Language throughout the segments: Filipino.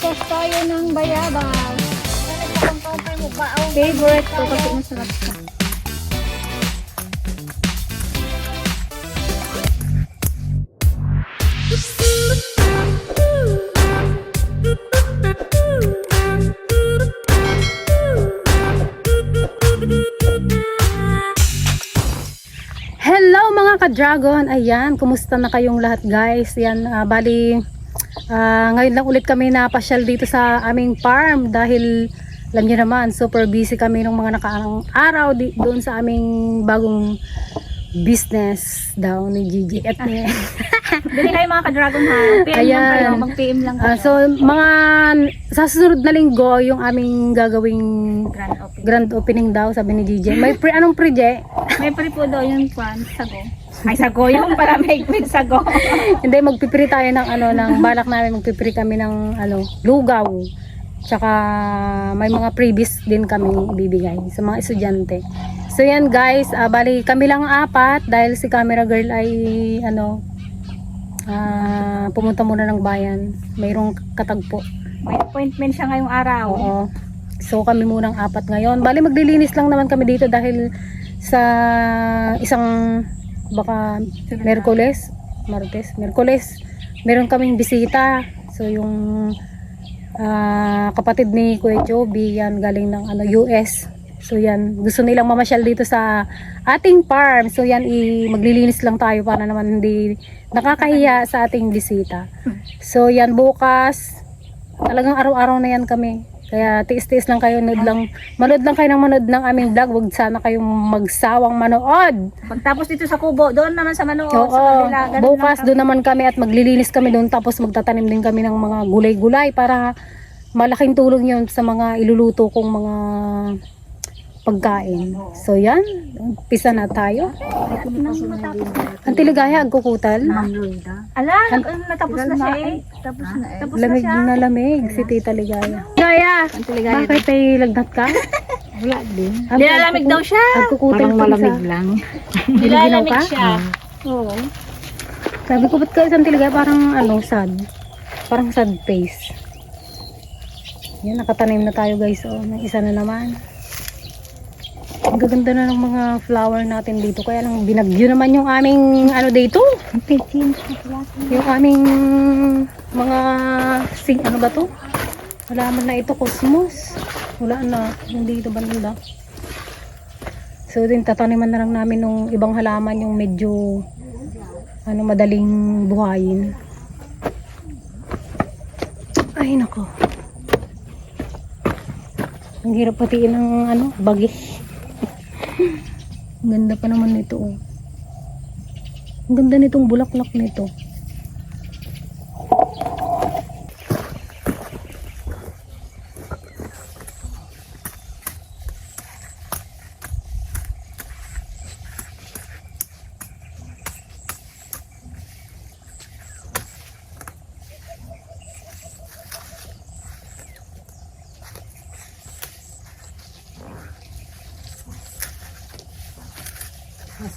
Bukas tayo ng bayabas. Favorite ko kasi masarap siya. Hello mga ka-dragon! Ayan, kumusta na kayong lahat guys? Yan, ah, bali, ah, ngayon lang ulit kami napasyal dito sa aming farm dahil alam niyo naman, super busy kami nung mga nakaang araw di, doon sa aming bagong business daw ni Gigi at ni Dali kayo mga ka-dragon ha. PM lang Ayan. kayo, mag-PM lang kayo. Ah, so mga sa susunod na linggo yung aming gagawing Grand opening. grand opening daw sabi ni Gigi. May pre anong pre Je? May pre po daw yung kwan, sago. Ay, sago yung para may quick sago. Hindi magpipili tayo ng ano ng balak namin magpipili kami ng ano lugaw. Tsaka may mga freebies din kami ibibigay sa mga estudyante. So yan guys, ah, bali kami lang apat dahil si camera girl ay ano ah, pumunta muna ng bayan. Mayroong katagpo. May appointment siya ngayong araw. Oo. So kami munang apat ngayon. Bali maglilinis lang naman kami dito dahil sa isang baka Merkules, Martes, Merkules, meron kaming bisita. So yung ah, kapatid ni Kuya Joby, yan galing ng ano US. So yan, gusto nilang mamasyal dito sa ating farm. So yan, i maglilinis lang tayo para naman hindi nakakahiya sa ating bisita. So yan, bukas, talagang araw-araw na yan kami. Kaya tiis-tiis lang kayo, nood lang, manood lang kayo ng manood ng aming vlog. Huwag sana kayong magsawang manood. Pagtapos dito sa kubo, doon naman sa Manood, Oo, sa kabila. ganun bukas lang doon naman kami at maglilinis kami doon tapos magtatanim din kami ng mga gulay-gulay para malaking tulong yun sa mga iluluto kong mga pagkain. So yan, umpisa na tayo. Ang tiligaya, agkukutal. Ala, nag- ano, natapos na siya eh. Tapos na eh. Tapos Lamig na lamig si Tita Ligaya. Ligaya, bakit ay lagnat ka? Wala din. Nilalamig daw siya. Parang ka malamig lang. Nilalamig siya. Oo. Sabi ko, ba't ka isang tiligaya parang ano, sad? Parang sad face. Yan, nakatanim na tayo guys. Oh, may isa na naman. Ang gaganda na ng mga flower natin dito. Kaya lang binagyo naman yung aming ano dito. Yung aming mga sing ano ba to? Halaman na ito, cosmos. Wala na. Hindi ito banda. So din tataniman na lang namin ng ibang halaman yung medyo ano madaling buhayin. Ay nako. Ang hirap patiin ng ano, bagi. Ganda pa naman nito oh. Ang ganda nitong bulaklak nito.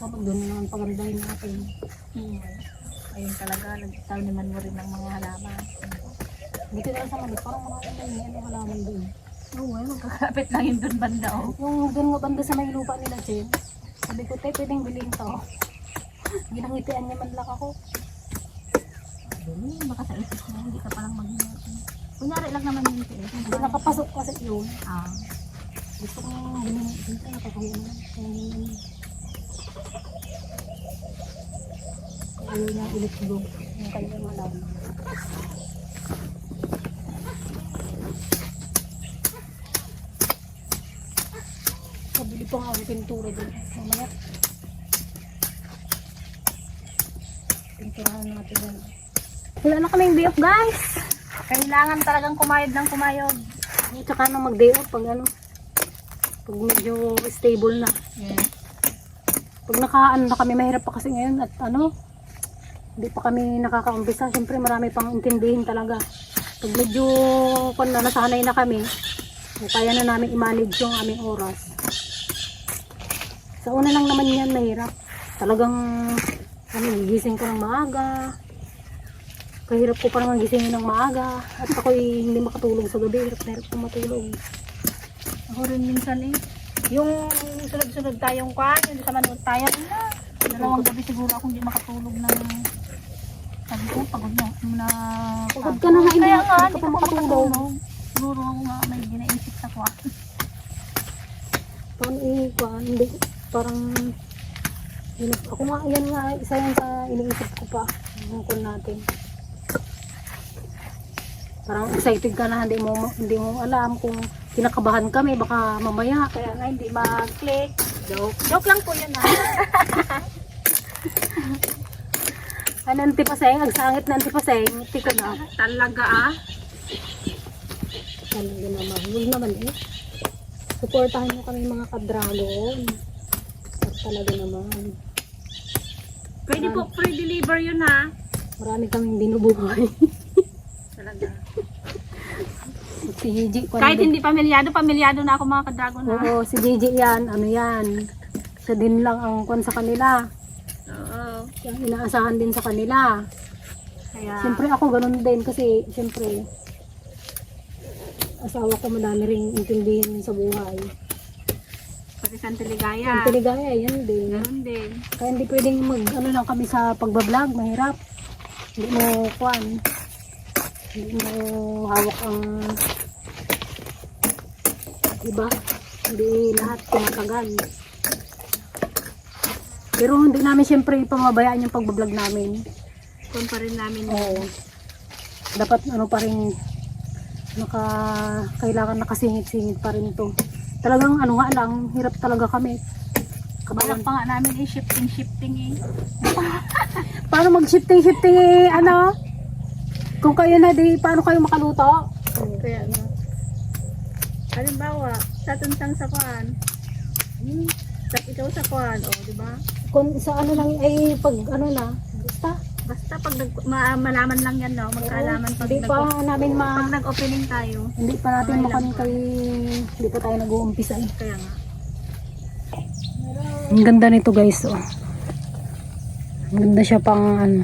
Nasa pag doon naman pagandahin natin. Hmm. Ayun talaga, nagtaniman mo rin ng mga halaman. Dito na lang sa mga parang mga ano yun, ano halaman doon. Oo, eh, magkakapit lang yun doon banda oh. Yung doon nga banda sa may lupa nila, Jen. Sabi ko, te, pwedeng bilhin to. Ginangitian niya man lang ako. Dali, baka sa isip mo, hindi ka palang mag Kunyari lang naman yun ito eh. Hindi nakapasok kasi yun. Ah. Gusto ko bilhin. Dito, nakakahiya naman. Ayaw niya doon. Yung kanyang halaman. Kabili pa nga ang pintura doon. Mamaya. Pinturahan natin yan. Wala na kaming day off guys. Kailangan talagang kumayod ng kumayod. At saka na mag-day off pag ano. Pag medyo stable na. Yeah. Pag nakaano na kami, mahirap pa kasi ngayon at ano, hindi pa kami nakakaumpisa. Siyempre marami pang intindihin talaga. Pag medyo kung na nasanay na kami, eh, kaya na namin i-manage yung aming oras. Sa una lang naman yan, mahirap. Talagang, ano, gising ko ng maaga. Kahirap ko pa naman gisingin ng maaga. At ako'y hindi makatulog sa gabi. Hirap na hirap ko matulog. Ako rin minsan eh. Yung sunod-sunod tayong kwan, yung sa manood tayo, na, dalawang gabi siguro ako hindi makatulog ng sabi ko, pagod na. Na, Pagod ka na nga, hindi ka- nga, hindi ka pa makatulog. Siguro ako nga may ginaisip sa kwan. Paano eh, paano, hindi, parang, yun, ako nga, yan nga, isa yan sa iniisip ko pa, call natin. Parang excited ka na, hindi mo, hindi mo alam kung kinakabahan kami, baka mamaya. Kaya nga hindi mag-click. Joke. Joke lang po yun ha. Ano, antipaseng, agsangit na antipaseng, tiko na. Talaga ah. Talaga naman, huwag naman eh. Supportahan nyo kami mga ka-dragon. At talaga naman. Pwede po free deliver yun ha. Marami kaming binubuhay. Talaga. si Gigi, Kahit ano- hindi pamilyado, pamilyado na ako mga kadragon ha. Oo, si Gigi yan, ano yan. Siya din lang ang kwan sa kanila. Yung inaasahan din sa kanila. Kaya, Siyempre ako ganun din kasi siyempre asawa ko madami ring intindihin sa buhay. pati sa Teligaya. Ang piligaya, yan din. Ganun din. Kaya hindi pwedeng mag ano lang kami sa pagbablog, mahirap. Hindi mo kwan. Hindi mo hawak ang iba. Hindi lahat kumakagal. Pero hindi namin siyempre pamabayaan yung pagbablog namin. Kung pa rin namin Oo. Dapat ano pa rin naka kailangan nakasingit-singit pa rin to. Talagang ano nga lang, hirap talaga kami. Balak pa nga namin eh, shifting, shifting eh. Paano mag-shifting-shifting eh, ano? Kung kayo na di, paano kayo makaluto? Kaya nga. Halimbawa, sa tunsang sa kuan. Hmm. Sa ikaw sa kuan, o, di ba? Kung sa ano lang, ay pag ano na, basta. Basta pag nag, ma, malaman lang yan, no? Magkaalaman pag, Hindi nag, pa namin ma, pag nag-opening tayo. hindi pa natin makan kay, hindi pa tayo nag-uumpisa eh. Kaya nga. Ang ganda nito guys, oh. Ang ganda siya pang ano,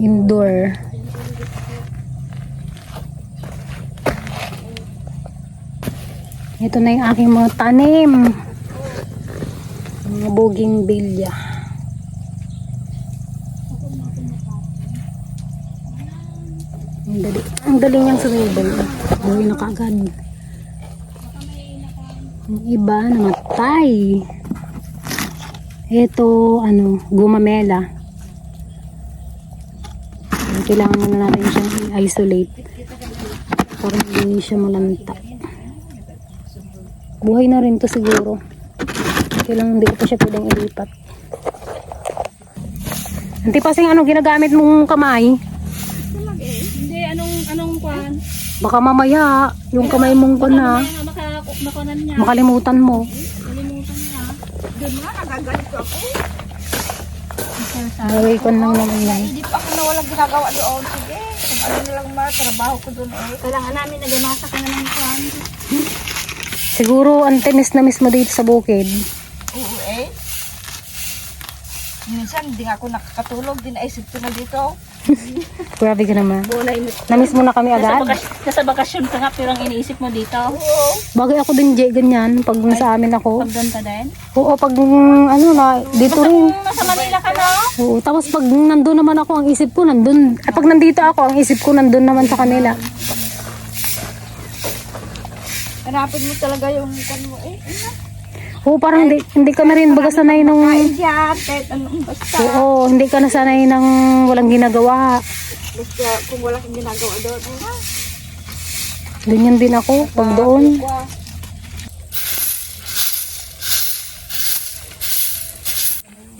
indoor. Ito na yung aking mga tanim. Mga buging bilya. Ang dali, ang dali niyang sumibol. Buhay na kaagad. Yung iba namatay. Ito, ano, gumamela. Kailangan muna natin siyang i-isolate. Para hindi siya malanta. Buhay na rin to siguro. Kailangan hindi ko pa siya pwedeng ilipat. Antipasing ano ginagamit mong kamay? Hindi, anong, anong kuan? Baka mamaya, yung kamay mong ko na, makunan niya. makalimutan mo. Kalimutan niya. Doon nga, nagagalito ako. Lagay ko lang naman yan. Hindi pa ako na walang ginagawa doon. Sige, kung ano na lang matrabaho ko doon eh. Kailangan namin nagamasa ka na ng kuan. Siguro ang tinis na mismo dito sa bukid. Eh. Minsan, hindi nga ako nakakatulog. Dinaisip ko na dito. Grabe ka naman. Namiss mo na kami Nasa, agad. bakas, nasa bakasyon ka nga, pero ang iniisip mo dito. Oo. Bagay ako din, Jay, ganyan. Pag nasa amin ako. Pag doon ka din. Oo, pag mm, ano na, dito rin. Nasa Manila ka na. Oo, tapos pag nandun naman ako, ang isip ko nandun. Eh, pag nandito ako, ang isip ko nandun naman sa kanila. Hanapin mo talaga yung kan mo eh. Oo, parang hindi, hindi ka na rin baga sanay nung... Kahit anong basta. Oo, hindi ka na sanay ng walang ginagawa. Basta kung wala kang ginagawa doon. Ay, na. Ganyan din ako, pag doon.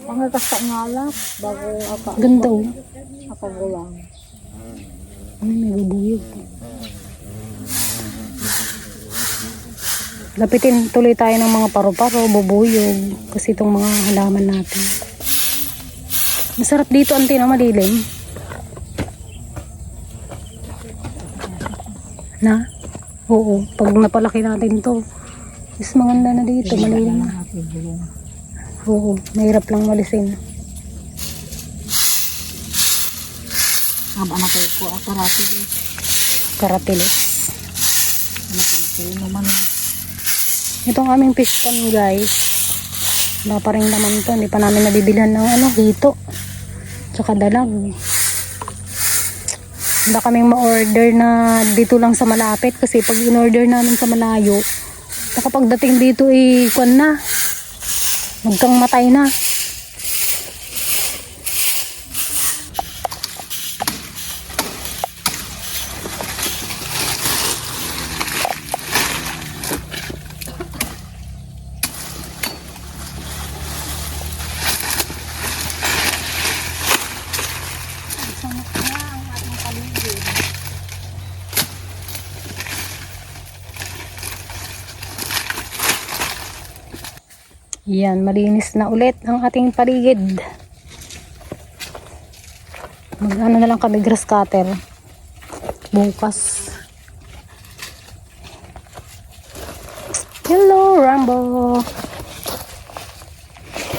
Ang kasta nga lang, bago ako, Ganda oh. ako gulang. Ay, may bubuyog. Lapitin tuloy tayo ng mga paru-paro, bubuyog. Kasi itong mga halaman natin. Masarap dito, ante na madilim. Na? Oo, pag napalaki natin to, is maganda na dito, malilim na. Oo, mahirap lang malisin. Na tayo ko. Ako rati. Karatilis. Ano pinsil naman. Itong aming fish pan guys. Wala pa rin naman to. Hindi pa namin nabibilhan ng ano, hito. Tsaka dalag. Wala kaming ma-order na dito lang sa malapit. Kasi pag in-order namin sa malayo, saka pagdating dito eh, kwan na. Magkang matay na. Yan, malinis na ulit ang ating paligid. Mag ano na lang kami grass cutter. Bukas. Hello, Rambo.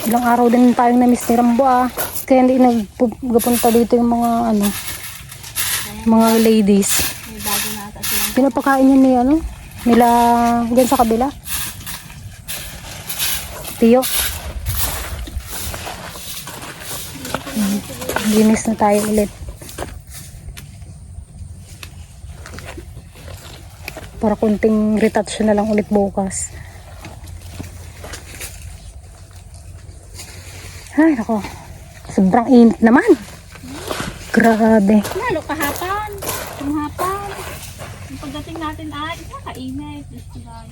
Ilang araw din tayong na-miss ni Rambo ah. Kaya hindi nagpupunta dito yung mga ano, mga ladies. Pinapakain niya ni ano, nila dyan sa kabila. Tiyo. Linis na tayo ulit. Para kunting retouch na lang ulit bukas. Ay, nako. Sobrang init naman. Grabe. Lalo kahapan. Kumahapan. Yung pagdating natin ay, nakakainit. Diyos ko lang.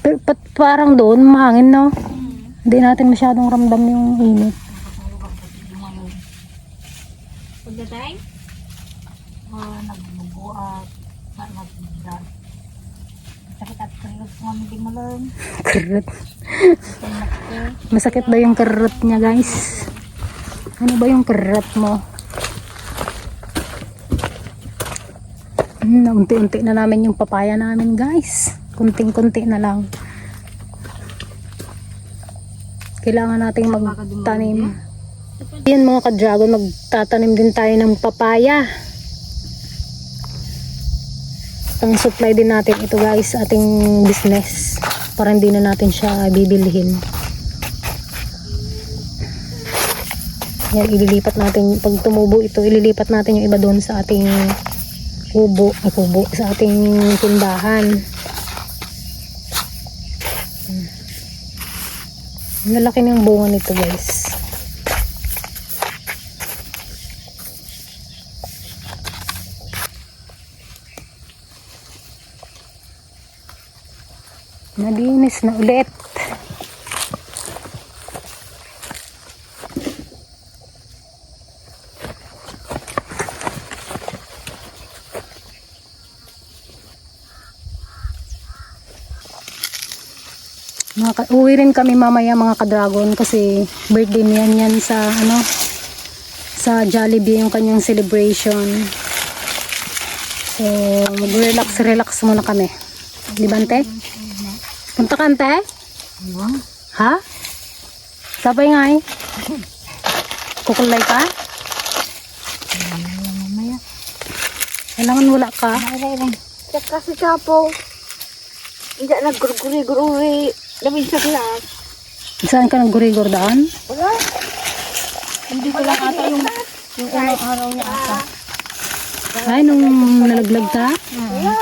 Pero pat parang doon, mahangin no? Hmm. Hindi natin masyadong ramdam yung init. Pagdating? uh, nagbubo at sa nagbidag. Sakit at kayos nga hindi mo lang. Karot. Masakit daw yung karot niya, guys. Ano ba yung karot mo? Hmm, unti-unti na namin yung papaya namin, guys. Kunting-kunti na lang. Kailangan nating magtanim. Yan mga ka-dragon, magtatanim din tayo ng papaya. Pang supply din natin ito guys ating business para hindi na natin siya bibilhin. Yan, ililipat natin, pag tumubo ito, ililipat natin yung iba doon sa ating kubo, kubo, sa ating tindahan. Hmm. Ang lalaki ng bunga nito guys. Nalinis na ulit. Mga uwi rin kami mamaya mga ka-dragon kasi birthday niyan yan sa ano sa Jollibee yung kanyang celebration. So, mag-relax relax muna kami. Di ba, ante? Punta ka, ante? Ha? Sabay nga eh. Kukulay ka? Mamaya. Kailangan wala ka. Siya kasi kapo. Hindi nagurguri-gururi. Lamin sa class. Saan ka nag-gurigor daan? Wala. Hindi ko lang ata yung, yung unang araw niya ata. Ay, nung nalaglag ka? Wala.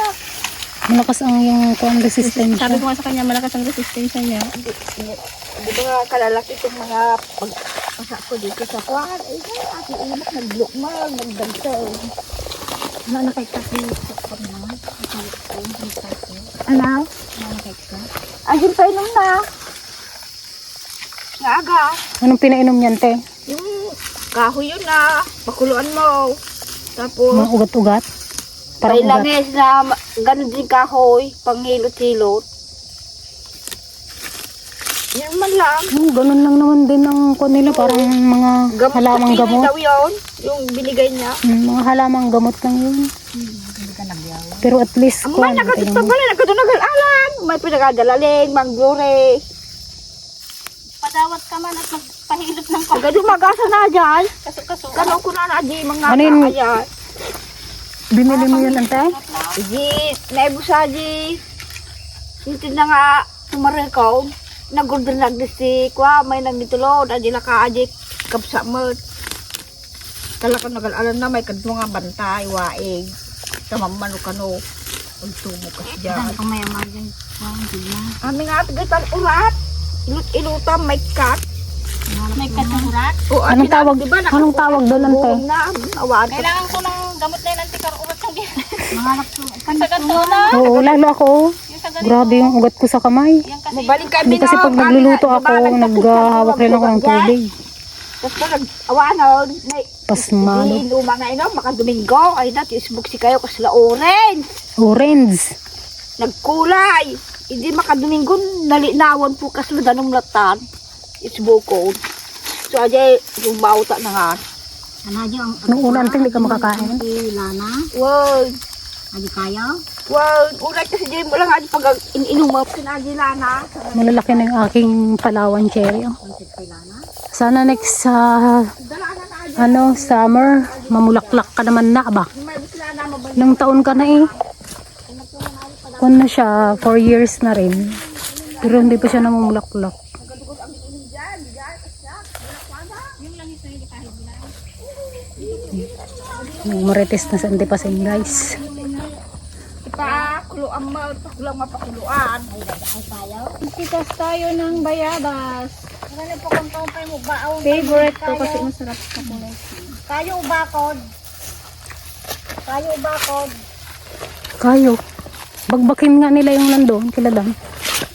Malakas ang yung kung resistensya. Sabi ko nga sa kanya, malakas ang resistensya niya. Hindi, hindi, ba nga kalalaki itong mga pag pasak ko dito sa kwan. Ay, ay, ate inak, naglukmag, nagdagsaw. Wala na kay kasi sa kwan naman. Ano? Wala na kay ka. Ayun pa inom na. Nga aga. Anong pinainom niyan, te? Yung kahoy yun na. Pakuluan mo. Tapos, Mga ugat-ugat? Parang ugat. langis na ganun din kahoy. Panghilot-hilot. Yun man lang. Hmm, ganun lang naman din ang kung nila. Parang mga Gamot halamang gamot. daw yun. Yung binigay niya. Hmm, mga halamang gamot lang yun. Pero at least, Ang kung may nakatid pa pala. Nagkatunagal alam. May pinakadalaling. Manglore. Padawat ka man at mag Pahilot ng pa. Taga dumagasa na dyan. Kaso-kaso. Kano ko na na di mga Ano yun? kaya. Binili mo yun, ante? Di, naibusa di. Sintin na nga, tumarikaw. Nagurdo na si kwa, may nagitulo, na di laka adik, kapsa mo. Talaga nagalalan na may kadto nga bantay, waig. Pagtumo ka siya. Dahil kung may amagin. Wow, hindi na. Ami nga, tigitan urat. Ilut ilutam, may cut. May katurat. O, Anong atin na, tawag- diba, anong tawag doon, Na, awan. Kailangan ko ng gamot na yun, antikar urat ng Mangalap ko. Sa ganito na. Oo, lalo ako. Sa. Grabe yung ugat ko sa kamay. Mabalik kami Hindi kasi no, pag kami nagluluto na, ako, naghahawak rin ako ng tubig. Tapos na nag-awanon, na, Pasmado. Di luma na ino, makadomingo. Ay na, tisbuk si kayo kasi la orange. Orange. Nagkulay. Hindi makadomingo, nalinawan po kasi danong latan. Isbukod. So, ajay, yung bauta na nga. Ano yung Nung una, hindi ka makakain. Lana? Wow. Hindi kayo? Wow. Ulay kasi dyan mo lang, ajay pag in-inumaw. Sinadila na. Malalaki na yung aking palawan cherry. oh. Sana next sa ajay. ano summer mamulaklak ka naman na ba? May bisla na mabalik. Ilang taon ka na eh. Kung na siya, 4 years na rin. Pero hindi pa siya namumulaklak. Marites na sa antipasin guys. Ipa, kuluan mo, pakulang mapakuluan. Titas tayo ng bayabas. Ano po kung pa yung baon? Favorite ko kasi masarap sa kulay. Tayo bakod. Tayo bakod. Kayo. Bagbakin nga nila yung nandun, kila Dan.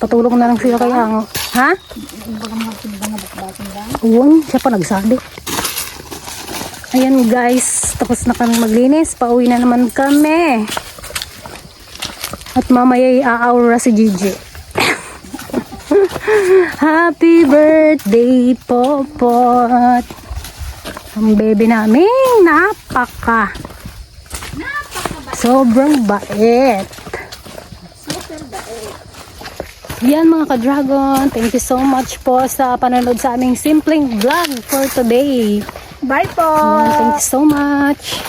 Patulong na lang sila kay Ango. Ha? Uwan, siya pa nagsabi. Ayan guys, tapos na kami maglinis. Pauwi na naman kami. At mamaya i-aura si Gigi. Happy birthday, Popot. Ang baby namin, napaka. Sobrang bait. Yan mga ka-dragon, thank you so much po sa panonood sa aming simpleng vlog for today. Bye po! Yan, thank you so much.